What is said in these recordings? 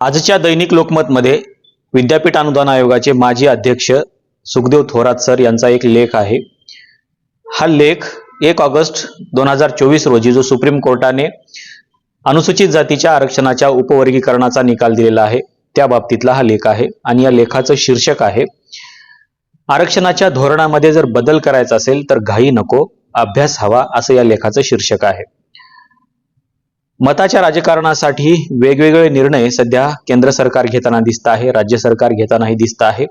आजच्या दैनिक लोकमतमध्ये विद्यापीठ अनुदान आयोगाचे माजी अध्यक्ष सुखदेव थोरात सर यांचा एक लेख आहे. हा लेख एक ऑगस्ट दोन हजार चोवीस रोजी जो सुप्रीम कोर्टाने अनुसूचित जातीच्या आरक्षणाच्या उपवर्गीकरणाचा निकाल दिलेला आहे त्या बाबतीतला हा लेख आहे आणि या लेखाचं शीर्षक आहे आरक्षणाच्या धोरणामध्ये जर बदल करायचा असेल तर घाई नको अभ्यास हवा असं या लेखाचं शीर्षक आहे. मताच्या राजकारणासाठी वेगवेगळे निर्णय सध्या केंद्र सरकार घेताना दिसत आहे राज्य सरकार घेतानाही दिसत आहे.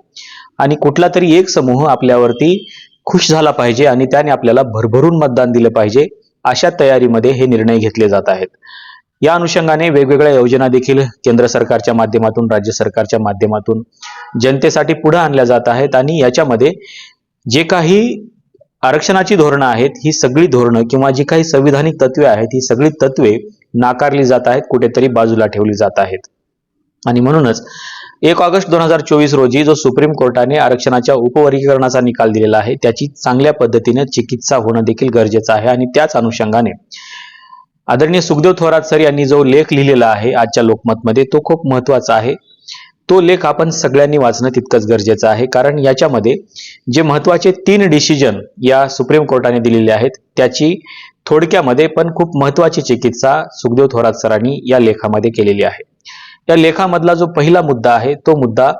आणि कुठला तरी एक समूह आपल्यावरती खुश झाला पाहिजे आणि त्याने आपल्याला भरभरून मतदान दिलं पाहिजे अशा तयारीमध्ये हे निर्णय घेतले जात आहेत. या अनुषंगाने वेगवेगळ्या योजना देखील केंद्र सरकारच्या माध्यमातून राज्य सरकारच्या माध्यमातून जनतेसाठी पुढे आणल्या जात आहेत आणि याच्यामध्ये जे काही आरक्षणाची धोरणं आहेत ही सगळी धोरणं किंवा जी काही संविधानिक तत्वे आहेत ही सगळी तत्वे नाकारली जात आहेत कुठेतरी बाजूला ठेवली जात आहेत. आणि म्हणूनच एक ऑगस्ट दोन हजार चोवीस रोजी जो सुप्रीम कोर्टाने आरक्षणाच्या उपवर्गीकरणाचा निकाल दिलेला आहे त्याची चांगल्या पद्धतीने चिकित्सा होणं देखील गरजेचं आहे. आणि त्याच अनुषंगाने आदरणीय सुखदेव थोरात सर यांनी जो लेख लिहिलेला आहे आजच्या लोकमतमध्ये तो खूप महत्त्वाचा आहे. तो लेख आपण सगळ्यांनी वाचणं तितकंच गरजेचं आहे. कारण याच्यामध्ये जे महत्त्वाचे तीन डिसिजन या सुप्रीम कोर्टाने दिलेले आहेत त्याची थोडक्यामध्ये पण खूप महत्वाची चिकित्सा सुखदेव थोरात सरांनी या लेखामध्ये केलेली आहे. या लेखामधला जो पहिला मुद्दा आहे तो मुद्दा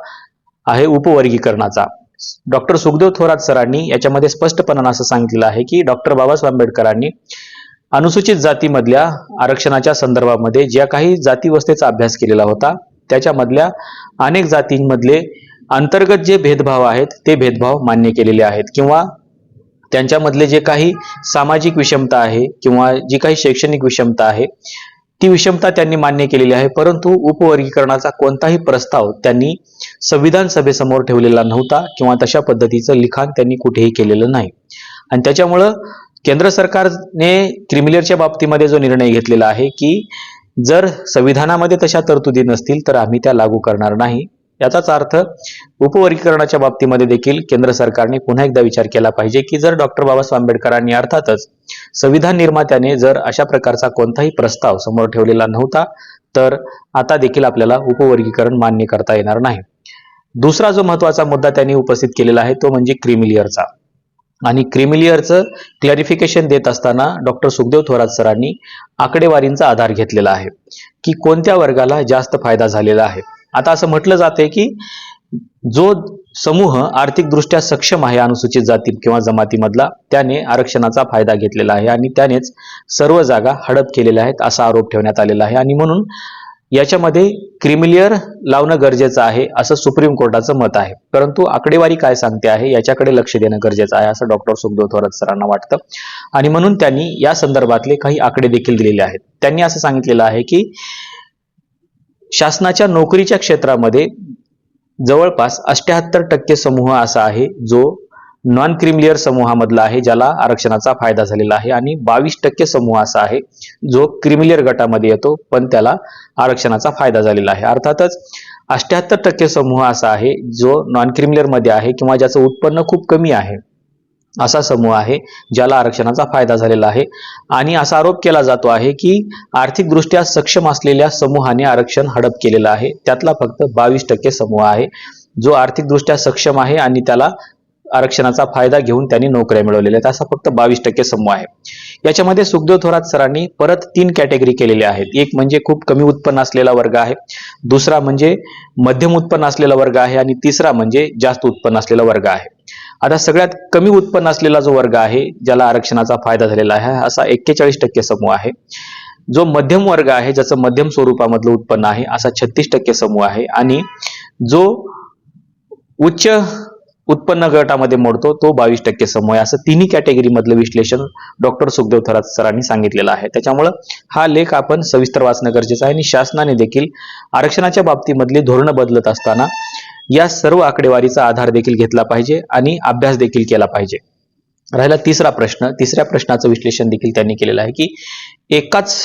आहे उपवर्गीकरणाचा. डॉक्टर सुखदेव थोरात सरांनी याच्यामध्ये स्पष्टपणानं असं सांगितलेलं आहे की डॉक्टर बाबासाहेब आंबेडकरांनी अनुसूचित जातीमधल्या आरक्षणाच्या संदर्भामध्ये ज्या काही जातीवस्थेचा अभ्यास केलेला होता त्याच्यामधल्या अनेक जातींमधले अंतर्गत जे भेदभाव आहेत ते भेदभाव मान्य केलेले आहेत. किंवा त्यांच्यामधले जे काही सामाजिक विषमता आहे किंवा जी काही शैक्षणिक विषमता आहे ती विषमता त्यांनी मान्य केलेली आहे. परंतु उपवर्गीकरणाचा कोणताही प्रस्ताव त्यांनी संविधान सभेसमोर ठेवलेला नव्हता किंवा तशा पद्धतीचं लिखाण त्यांनी कुठेही केलेलं नाही. आणि त्याच्यामुळं केंद्र सरकारने क्रिमिलरच्या बाबतीमध्ये जो निर्णय घेतलेला आहे की जर संविधानामध्ये तशा तरतुदी नसतील तर आम्ही त्या लागू करणार नाही. याचाच अर्थ उपवर्गीकरणाच्या बाबतीमध्ये देखील केंद्र सरकारने पुन्हा एकदा विचार केला पाहिजे की जर डॉक्टर बाबासाहेब आंबेडकरांनी अर्थातच संविधान निर्मात्याने जर अशा प्रकारचा कोणताही प्रस्ताव समोर ठेवलेला नव्हता तर आता देखील आपल्याला उपवर्गीकरण मान्य करता येणार नाही. दुसरा जो महत्त्वाचा मुद्दा त्यांनी उपस्थित केलेला आहे तो म्हणजे क्रिमिलियरचा. आणि क्रिमिलियरचं क्लॅरिफिकेशन देत असताना डॉक्टर सुखदेव थोरात सरांनी आकडेवारींचा आधार घेतलेला आहे की कोणत्या वर्गाला जास्त फायदा झालेला आहे. आता असं म्हटलं जाते की जो समूह आर्थिकदृष्ट्या सक्षम आहे अनुसूचित जाती किंवा जमातीमधला त्याने आरक्षणाचा फायदा घेतलेला आहे आणि त्यानेच सर्व जागा हडप केलेल्या आहेत असा आरोप ठेवण्यात आलेला आहे. आणि म्हणून याच्यामध्ये क्रिमिलियर लावणं गरजेचं आहे असं सुप्रीम कोर्टाचं मत आहे. परंतु आकडेवारी काय सांगते आहे याच्याकडे लक्ष देणं गरजेचं आहे असं डॉक्टर सुखदेव थोरात सरांना वाटतं. आणि म्हणून त्यांनी या संदर्भातले काही आकडे देखील दिलेले आहेत. त्यांनी असं सांगितलेलं आहे की शासनाच्या नोकरीच्या क्षेत्रामध्ये जवळपास अष्ट्याहत्तर टक्के समूह असा आहे जो नॉन क्रिमिलियर समूहामधला आहे ज्याला आरक्षणाचा फायदा झालेला आहे. आणि बावीस टक्के समूह असा आहे जो क्रिमिलियर गटामध्ये येतो पण त्याला आरक्षणाचा फायदा झालेला आहे. अर्थातच अष्ट्याहत्तर टक्के समूह असा आहे जो नॉन क्रिमिलियरमध्ये आहे किंवा ज्याचं उत्पन्न खूप कमी आहे. असा समूह आहे ज्याला आरक्षणाचा फायदा झालेला आहे. आणि असा आरोप केला जातो आहे की आर्थिकदृष्ट्या सक्षम असलेल्या समूहाने आरक्षण हडप केलेलं आहे. त्यातला फक्त बावीस टक्के समूह आहे जो आर्थिकदृष्ट्या सक्षम आहे आणि त्याला आरक्षणाचा फायदा घेऊन त्यांनी नोकऱ्या मिळवलेल्या आहेत. असा फक्त बावीस टक्के समूह आहे. याच्यामध्ये सुखदेव थोरात सरांनी परत तीन कॅटेगरी केलेल्या आहेत. एक म्हणजे खूप कमी उत्पन्न असलेला वर्ग आहे. दुसरा म्हणजे मध्यम उत्पन्न असलेला वर्ग आहे आणि तिसरा म्हणजे जास्त उत्पन्न असलेला वर्ग आहे. आता सगळ्यात कमी उत्पन्न असलेला जो वर्ग आहे ज्याला आरक्षणाचा फायदा झालेला आहे असा एक्केचाळीस टक्के समूह आहे. जो मध्यम वर्ग आहे ज्याचं मध्यम स्वरूपामधलं उत्पन्न आहे असा छत्तीस टक्के समूह आहे. आणि जो उच्च उत्पन्न गटामध्ये मोडतो तो बावीस टक्के समूह आहे. असं तिन्ही कॅटेगरीमधलं विश्लेषण डॉक्टर सुखदेव थरात सरांनी सांगितलेलं आहे. त्याच्यामुळं हा लेख आपण सविस्तर वाचणं गरजेचं आहे आणि शासनाने देखील आरक्षणाच्या बाबतीमधली धोरणं बदलत असताना या सर्व आकडेवारीचा आधार देखील घेतला पाहिजे आणि अभ्यास देखील केला पाहिजे. राहिला तिसरा प्रश्न. तिसऱ्या प्रश्नाचं विश्लेषण देखील त्यांनी केलेलं आहे की एकाच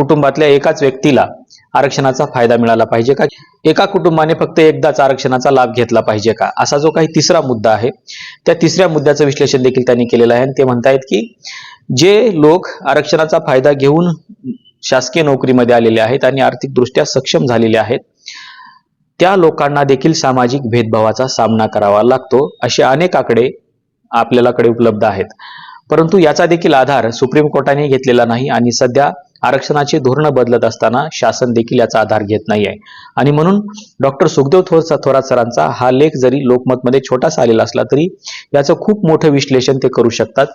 कुटुंबातल्या एकाच व्यक्तीला आरक्षणाचा फायदा मिळाला पाहिजे का? एका कुटुंबाने फक्त एकदाच आरक्षणाचा लाभ घेतला पाहिजे का? असा जो काही तिसरा मुद्दा आहे त्या तिसऱ्या मुद्द्याचं विश्लेषण देखील त्यांनी केलेलं आहे आणि ते म्हणतायत की जे लोक आरक्षणाचा फायदा घेऊन शासकीय नोकरीमध्ये आलेले आहेत आणि आर्थिकदृष्ट्या सक्षम झालेले आहेत त्या लोकांना देखील सामाजिक भेदभावाचा सामना करावा लागतो असे अनेक आकडे आपल्यालाकडे उपलब्ध आहेत. परंतु याचा देखील आधार सुप्रीम कोर्टाने घेतलेला नाही आणि सध्या आरक्षणाचे धोरण बदलत असताना शासन देखील याचा आधार घेत नाही आहे आणि म्हणून डॉक्टर सुखदेव थोर थोरात सरांचा हा लेख जरी लोकमतमध्ये छोटासा आलेला असला तरी याचं खूप मोठं विश्लेषण ते करू शकतात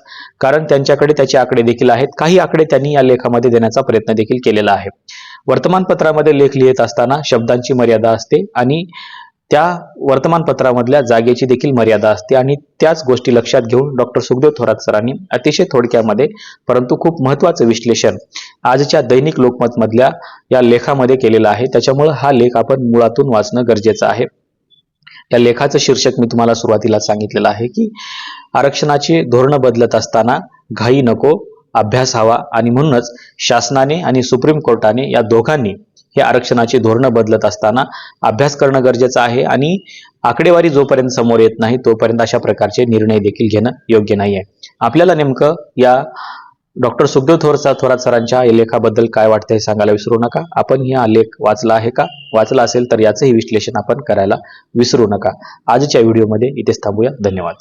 कारण त्यांच्याकडे त्याचे आकडे देखील आहेत. काही आकडे त्यांनी या लेखामध्ये देण्याचा प्रयत्न देखील केलेला आहे. वर्तमानपत्रामध्ये लेख लिहित असताना शब्दांची मर्यादा असते आणि त्या वर्तमानपत्रामधल्या जागेची देखील मर्यादा असते आणि त्याच गोष्टी लक्षात घेऊन डॉक्टर सुखदेव थोरात सरांनी अतिशय थोडक्यामध्ये परंतु खूप महत्वाचं विश्लेषण आजच्या दैनिक लोकमत मधल्या या लेखामध्ये केलेलं आहे. त्याच्यामुळे हा लेख आपण मुळातून वाचणं गरजेचं आहे. या लेखाचं शीर्षक मी तुम्हाला सुरुवातीला सांगितलेलं आहे की आरक्षणाचे धोरण बदलत असताना घाई नको अभ्यास हवा आणि म्हणूनच शासनाने आणि सुप्रीम कोर्टाने या दोघांनी हे आरक्षणाचे धोरण बदलत असताना अभ्यास करणं गरजेचं आहे आणि आकडेवारी जोपर्यंत समोर येत नाही तोपर्यंत अशा प्रकारचे निर्णय देखील घेणं योग्य नाही आहे आपल्याला नेमकं या डॉक्टर सुखदेव थोरचा थोरात सरांच्या लेखाबद्दल काय वाटतं हे सांगायला विसरू नका. आपण हा लेख वाचला आहे का? वाचला असेल तर याचंही विश्लेषण आपण करायला विसरू नका. आजच्या व्हिडिओमध्ये इथेच थांबूया. धन्यवाद.